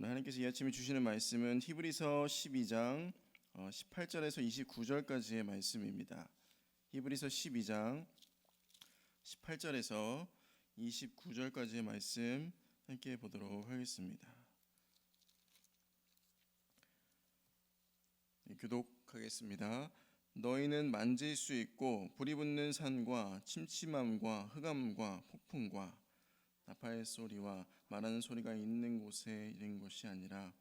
오늘 하나님께서 이 아침에 주시는 말씀은 히브리서 12장 18절에서 29절까지의 말씀입니다. 히브리서 12장 18절에서 29절까지의 말씀 함께 보도록 하겠습니다. 네, 교독하겠습니다. 너희는 만질 수 있고 불이 붙는 산과 침침함과 흑암과 폭풍과 나팔 소리와 말하는 소리가 있는 곳에 이른 것이 아니라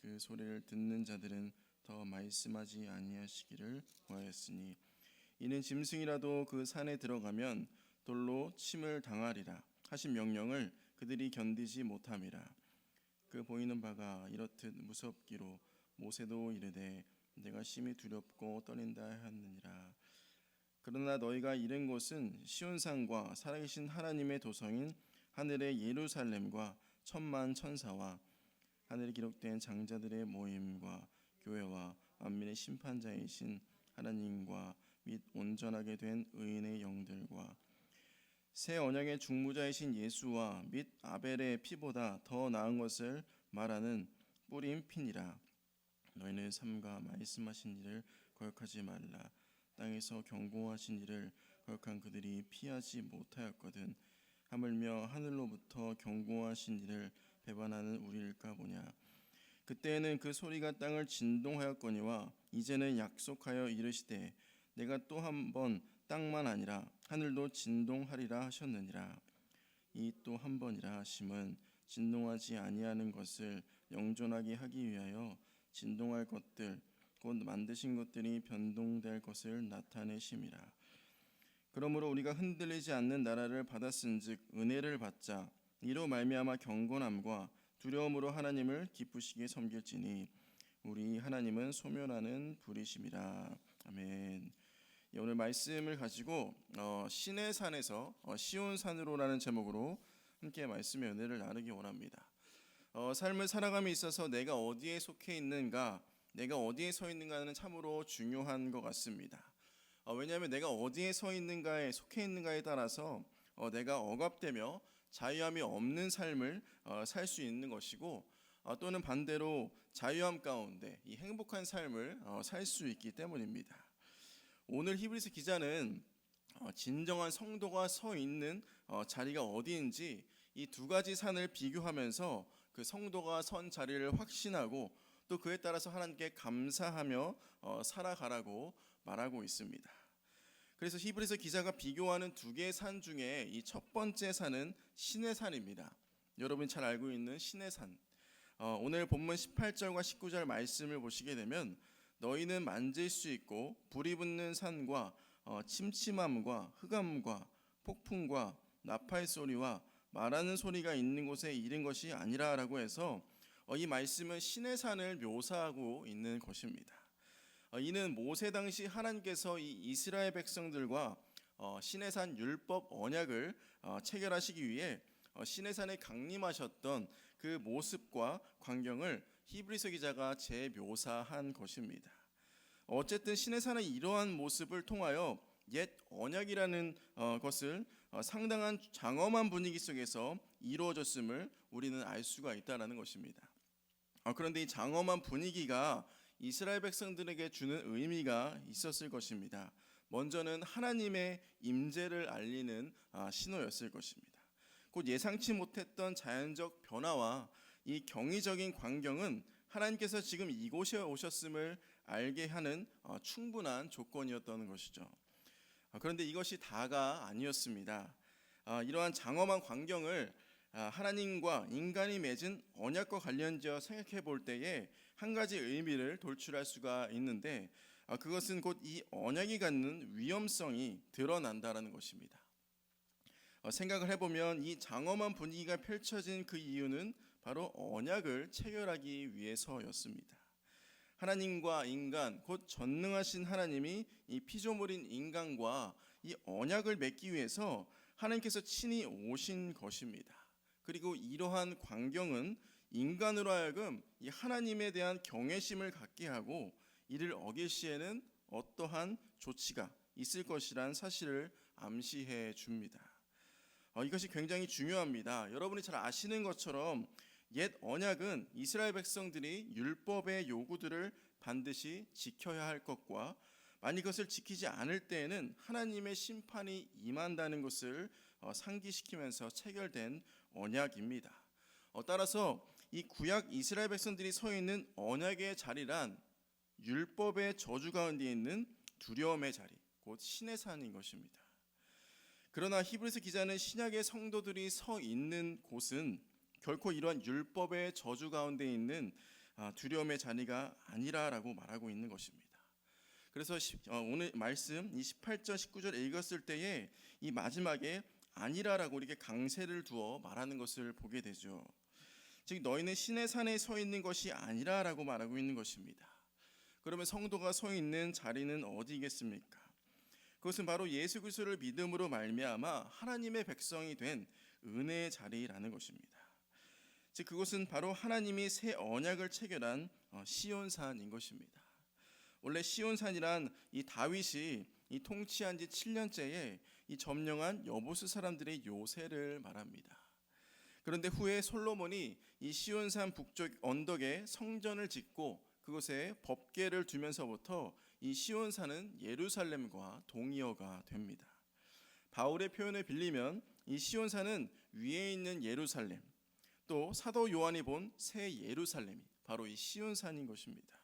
그 소리를 듣는 자들은 더 말씀하지 아니하시기를 구하였으니 이는 짐승이라도 그 산에 들어가면 돌로 침을 당하리라 하신 명령을 그들이 견디지 못함이라. 그 보이는 바가 이렇듯 무섭기로 모세도 이르되 내가 심히 두렵고 떨린다 하느니라. 그러나 너희가 이른 곳은 시온산과 살아계신 하나님의 도성인 하늘의 예루살렘과 천만 천사와 하늘에 기록된 장자들의 모임과 교회와 만민의 심판자이신 하나님과 및 온전하게 된 의인의 영들과 새 언약의 중무자이신 예수와 및 아벨의 피보다 더 나은 것을 말하는 뿌린 피니라. 너희는 삼가 말씀하신 일을 거역하지 말라. 땅에서 경고하신 일을 거역한 그들이 피하지 못하였거든 하물며 하늘로부터 경고하신 이를 배반하는 우리일까 보냐? 그때에는 그 소리가 땅을 진동하였거니와 이제는 약속하여 이르시되 내가 또 한 번 땅만 아니라 하늘도 진동하리라 하셨느니라. 이 또 한 번이라 하심은 진동하지 아니하는 것을 영존하게 하기 위하여 진동할 것들 곧 만드신 것들이 변동될 것을 나타내심이라 그러므로 우리가 흔들리지 않는 나라를 받았은즉 은혜를 받자 이로 말미암아 경건함과 두려움으로 하나님을 기쁘시게 섬길지니 우리 하나님은 소멸하는 불이심이라 아멘. 예, 오늘 말씀을 가지고 어, 신의 산에서 어, 시온 산으로라는 제목으로 함께 말씀의 은혜를 나누기 원합니다. 어, 삶을 살아감에 있어서 내가 어디에 속해 있는가, 내가 어디에 서 있는가는 참으로 중요한 것 같습니다. 어, 왜냐하면 내가 어디에 서 있는가에 속해 있는가에 따라서 어, 내가 억압되며 자유함이 없는 삶을 어, 살수 있는 것이고 어, 또는 반대로 자유함 가운데 이 행복한 삶을 어, 살수 있기 때문입니다. 오늘 히브리서 기자는 어, 진정한 성도가 서 있는 어, 자리가 어디인지 이 두 가지 산을 비교하면서 그 성도가 선 자리를 확신하고 또 그에 따라서 하나님께 감사하며 어, 살아가라고 말하고 있습니다. 그래서 히브리서 기자가 비교하는 두 개의 산 중에 이 첫 번째 산은 신의 산입니다. 여러분이 잘 알고 있는 신의 산. 어, 오늘 본문 18절과 19절 말씀을 보시게 되면 너희는 만질 수 있고 불이 붙는 산과 어, 침침함과 흑암과 폭풍과 나팔 소리와 말하는 소리가 있는 곳에 이른 것이 아니라라고 해서 어, 이 말씀은 신의 산을 묘사하고 있는 것입니다. 어, 이는 모세 당시 하나님께서 이 이스라엘 백성들과 어, 시내산 율법 언약을 어, 체결하시기 위해 시내산에 강림하셨던 그 모습과 광경을 히브리서 기자가 재묘사한 것입니다. 어쨌든 시내산의 이러한 모습을 통하여 옛 언약이라는 것을 상당한 장엄한 분위기 속에서 이루어졌음을 우리는 알 수가 있다라는 것입니다. 그런데 이 장엄한 분위기가 이스라엘 백성들에게 주는 의미가 있었을 것입니다. 먼저는 하나님의 임재를 알리는 아, 신호였을 것입니다. 곧 예상치 못했던 자연적 변화와 이 경이적인 광경은 하나님께서 지금 이곳에 오셨음을 알게 하는 어, 충분한 조건이었던 것이죠. 아, 그런데 이것이 다가 아니었습니다. 아, 이러한 장엄한 광경을 하나님과 인간이 맺은 언약과 관련지어 생각해 볼 때에 한 가지 의미를 돌출할 수가 있는데 아, 그것은 곧 이 언약이 갖는 위험성이 드러난다라는 것입니다. 어, 생각을 해보면 이 장엄한 분위기가 펼쳐진 그 이유는 바로 언약을 체결하기 위해서였습니다. 하나님과 인간, 곧 전능하신 하나님이 이 피조물인 인간과 이 언약을 맺기 위해서 하나님께서 친히 오신 것입니다. 그리고 이러한 광경은 인간으로 하여금 이 하나님에 대한 경외심을 갖게 하고 이를 어길 시에는 어떠한 조치가 있을 것이란 사실을 암시해 줍니다. 어, 이것이 굉장히 중요합니다. 여러분이 잘 아시는 것처럼 옛 언약은 이스라엘 백성들이 율법의 요구들을 반드시 지켜야 할 것과 만약 그것을 지키지 않을 때에는 하나님의 심판이 임한다는 것을 어, 상기시키면서 체결된 언약입니다. 어, 따라서 이 구약 이스라엘 백성들이 서 있는 언약의 자리란 율법의 저주 가운데 있는 두려움의 자리, 곧 신의 산인 것입니다. 그러나 히브리서 기자는 신약의 성도들이 서 있는 곳은 결코 이러한 율법의 저주 가운데 있는 아, 두려움의 자리가 아니라라고 말하고 있는 것입니다. 그래서 시- 어, 오늘 말씀 이 18절 19절 읽었을 때에 이 마지막에 아니라라고 이렇게 강세를 두어 말하는 것을 보게 되죠. 즉 너희는 신의 산에 서 있는 것이 아니라라고 말하고 있는 것입니다. 그러면 성도가 서 있는 자리는 어디겠습니까? 그것은 바로 예수 그리스도를 믿음으로 말미암아 하나님의 백성이 된 은혜의 자리라는 것입니다. 즉 그것은 바로 하나님이 새 언약을 체결한 어, 시온산인 것입니다. 원래 시온산이란 이 다윗이 이 통치한 지 7년째에 이 점령한 여보스 사람들의 요새를 말합니다. 그런데 후에 솔로몬이 이 시온산 북쪽 언덕에 성전을 짓고 그곳에 법궤를 두면서부터 이 시온산은 예루살렘과 동의어가 됩니다. 바울의 표현을 빌리면 이 시온산은 위에 있는 예루살렘 또 사도 요한이 본 새 예루살렘이 바로 이 시온산인 것입니다.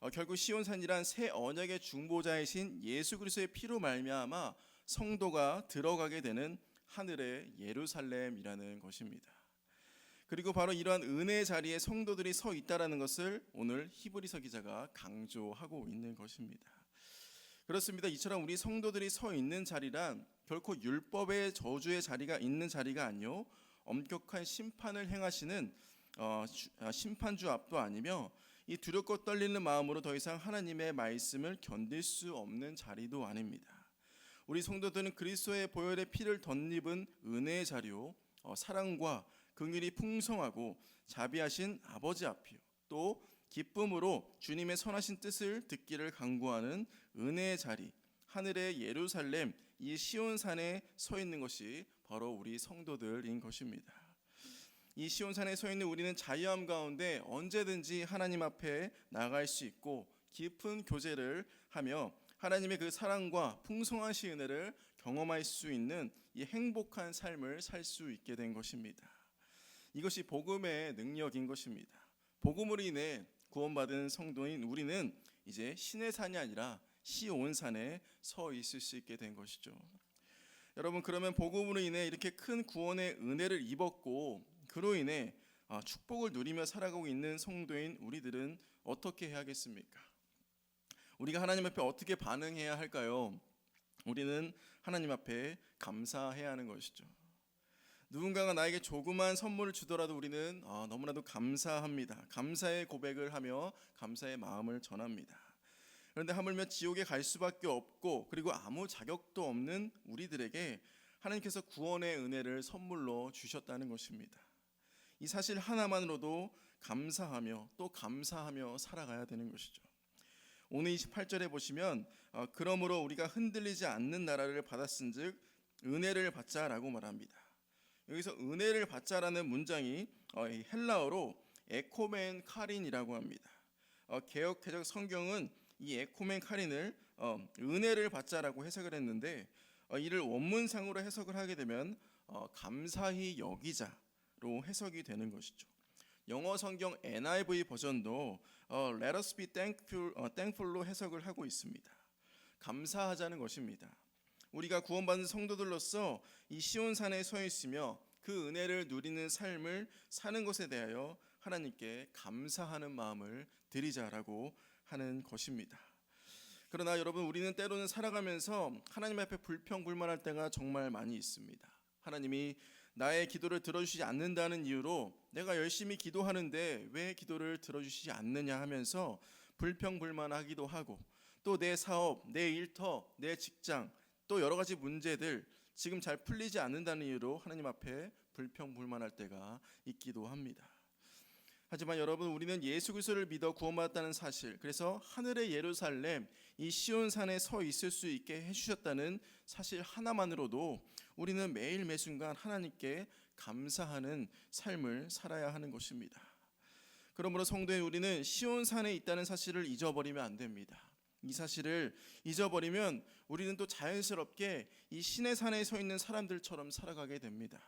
어, 결국 시온산이란 새 언약의 중보자이신 예수 그리스도의 피로 말미암아 성도가 들어가게 되는 하늘의 예루살렘이라는 것입니다. 그리고 바로 이러한 은혜의 자리에 성도들이 서 있다라는 것을 오늘 히브리서 기자가 강조하고 있는 것입니다. 그렇습니다. 이처럼 우리 성도들이 서 있는 자리란 결코 율법의 저주의 자리가 있는 자리가 아니요 엄격한 심판을 행하시는 어, 주- 아, 심판주 앞도 아니며 이 두렵고 떨리는 마음으로 더 이상 하나님의 말씀을 견딜 수 없는 자리도 아닙니다. 우리 성도들은 그리스도의 보혈의 피를 덧입은 은혜의 자리요 어, 사랑과 긍휼이 풍성하고 자비하신 아버지 앞이요 또 기쁨으로 주님의 선하신 뜻을 듣기를 간구하는 은혜의 자리 하늘의 예루살렘 이 시온산에 서 있는 것이 바로 우리 성도들인 것입니다. 이 시온산에 서 있는 우리는 자유함 가운데 언제든지 하나님 앞에 나갈 수 있고 깊은 교제를 하며 하나님의 그 사랑과 풍성하신 은혜를 경험할 수 있는 이 행복한 삶을 살 수 있게 된 것입니다. 이것이 복음의 능력인 것입니다. 복음으로 인해 구원받은 성도인 우리는 이제 신의 산이 아니라 시온산에 서 있을 수 있게 된 것이죠. 여러분 그러면 복음으로 인해 이렇게 큰 구원의 은혜를 입었고 그로 인해 아, 축복을 누리며 살아가고 있는 성도인 우리들은 어떻게 해야겠습니까? 우리가 하나님 앞에 어떻게 반응해야 할까요? 우리는 하나님 앞에 감사해야 하는 것이죠. 누군가가 나에게 조그만 선물을 주더라도 우리는 아, 너무나도 감사합니다. 감사의 고백을 하며 감사의 마음을 전합니다. 그런데 하물며 지옥에 갈 수밖에 없고 그리고 아무 자격도 없는 우리들에게 하나님께서 구원의 은혜를 선물로 주셨다는 것입니다. 이 사실 하나만으로도 감사하며 또 감사하며 살아가야 되는 것이죠. 오늘 28절에 보시면 어, 그러므로 우리가 흔들리지 않는 나라를 받았은즉 은혜를 받자라고 말합니다. 여기서 은혜를 받자라는 문장이 어, 이 헬라어로 에코멘 카린이라고 합니다. 어, 개역 개정 성경은 이 에코멘 카린을 어, 은혜를 받자라고 해석을 했는데 어, 이를 원문상으로 해석을 하게 되면 어, 감사히 여기자로 해석이 되는 것이죠. 영어 성경 NIV 버전도 어, Let us be thankful, 어, thankful로 해석을 하고 있습니다. 감사하자는 것입니다. 우리가 구원받은 성도들로서 이 시온산에 서 있으며 그 은혜를 누리는 삶을 사는 것에 대하여 하나님께 감사하는 마음을 드리자라고 하는 것입니다. 그러나 여러분 우리는 때로는 살아가면서 하나님 앞에 불평불만할 때가 정말 많이 있습니다. 하나님이 나의 기도를 들어주시지 않는다는 이유로 내가 열심히 기도하는데 왜 기도를 들어주시지 않느냐 하면서 불평불만하기도 하고 또 내 사업, 내 일터, 내 직장 또 여러 가지 문제들 지금 잘 풀리지 않는다는 이유로 하나님 앞에 불평불만할 때가 있기도 합니다. 하지만 여러분 우리는 예수 그리스도를 믿어 구원받았다는 사실 그래서 하늘의 예루살렘 이 시온 산에 서 있을 수 있게 해 주셨다는 사실 하나만으로도 우리는 매일 매 순간 하나님께 감사하는 삶을 살아야 하는 것입니다. 그러므로 성도의 우리는 시온 산에 있다는 사실을 잊어버리면 안 됩니다. 이 사실을 잊어버리면 우리는 또 자연스럽게 이 신의 산에 서 있는 사람들처럼 살아가게 됩니다.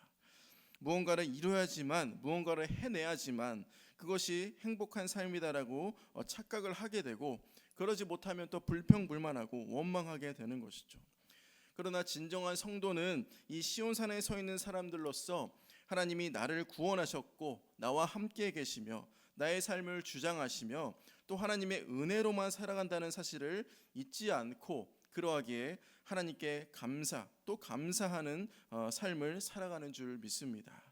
무언가를 이뤄야지만 무언가를 해내야지만 그것이 행복한 삶이다라고 어, 착각을 하게 되고 그러지 못하면 또 불평불만하고 원망하게 되는 것이죠. 그러나 진정한 성도는 이 시온산에 서 있는 사람들로서 하나님이 나를 구원하셨고 나와 함께 계시며 나의 삶을 주장하시며 또 하나님의 은혜로만 살아간다는 사실을 잊지 않고 그러하기에 하나님께 감사 또 감사하는 어, 삶을 살아가는 줄 믿습니다.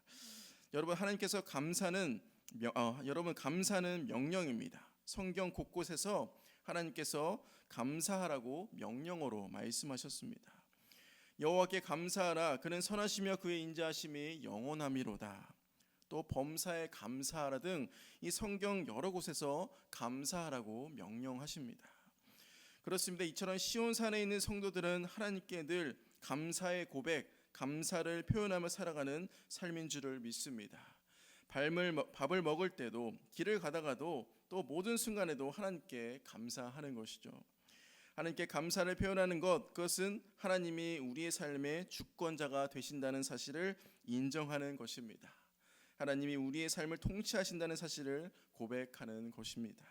여러분 하나님께서 감사는 명- 어, 여러분 감사는 명령입니다. 성경 곳곳에서 하나님께서 감사하라고 명령어로 말씀하셨습니다. 여호와께 감사하라 그는 선하시며 그의 인자하심이 영원함이로다. 또 범사에 감사하라 등 이 성경 여러 곳에서 감사하라고 명령하십니다. 그렇습니다. 이처럼 시온산에 있는 성도들은 하나님께 늘 감사의 고백, 감사를 표현하며 살아가는 삶인 줄을 믿습니다. 먹- 밥을 먹을 때도 길을 가다가도 또 모든 순간에도 하나님께 감사하는 것이죠. 하나님께 감사를 표현하는 것 그것은 하나님이 우리의 삶의 주권자가 되신다는 사실을 인정하는 것입니다. 하나님이 우리의 삶을 통치하신다는 사실을 고백하는 것입니다.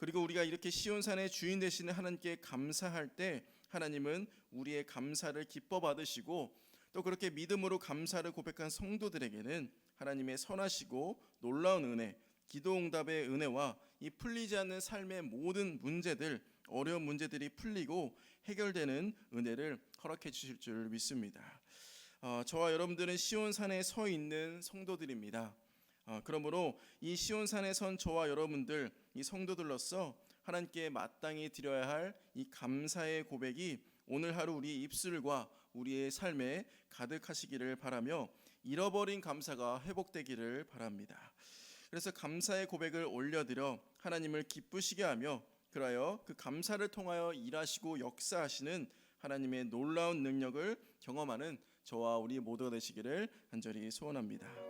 그리고 우리가 이렇게 시온산의 주인 되시는 하나님께 감사할 때 하나님은 우리의 감사를 기뻐 받으시고 또 그렇게 믿음으로 감사를 고백한 성도들에게는 하나님의 선하시고 놀라운 은혜, 기도 응답의 은혜와 이 풀리지 않는 삶의 모든 문제들, 어려운 문제들이 풀리고 해결되는 은혜를 허락해 주실 줄 믿습니다. 어, 저와 여러분들은 시온산에 서 있는 성도들입니다. 어, 그러므로 이 시온산에 선 저와 여러분들 이 성도들로서 하나님께 마땅히 드려야 할 이 감사의 고백이 오늘 하루 우리 입술과 우리의 삶에 가득하시기를 바라며 잃어버린 감사가 회복되기를 바랍니다. 그래서 감사의 고백을 올려드려 하나님을 기쁘시게 하며 그러하여 그 감사를 통하여 일하시고 역사하시는 하나님의 놀라운 능력을 경험하는 저와 우리 모두가 되시기를 간절히 소원합니다.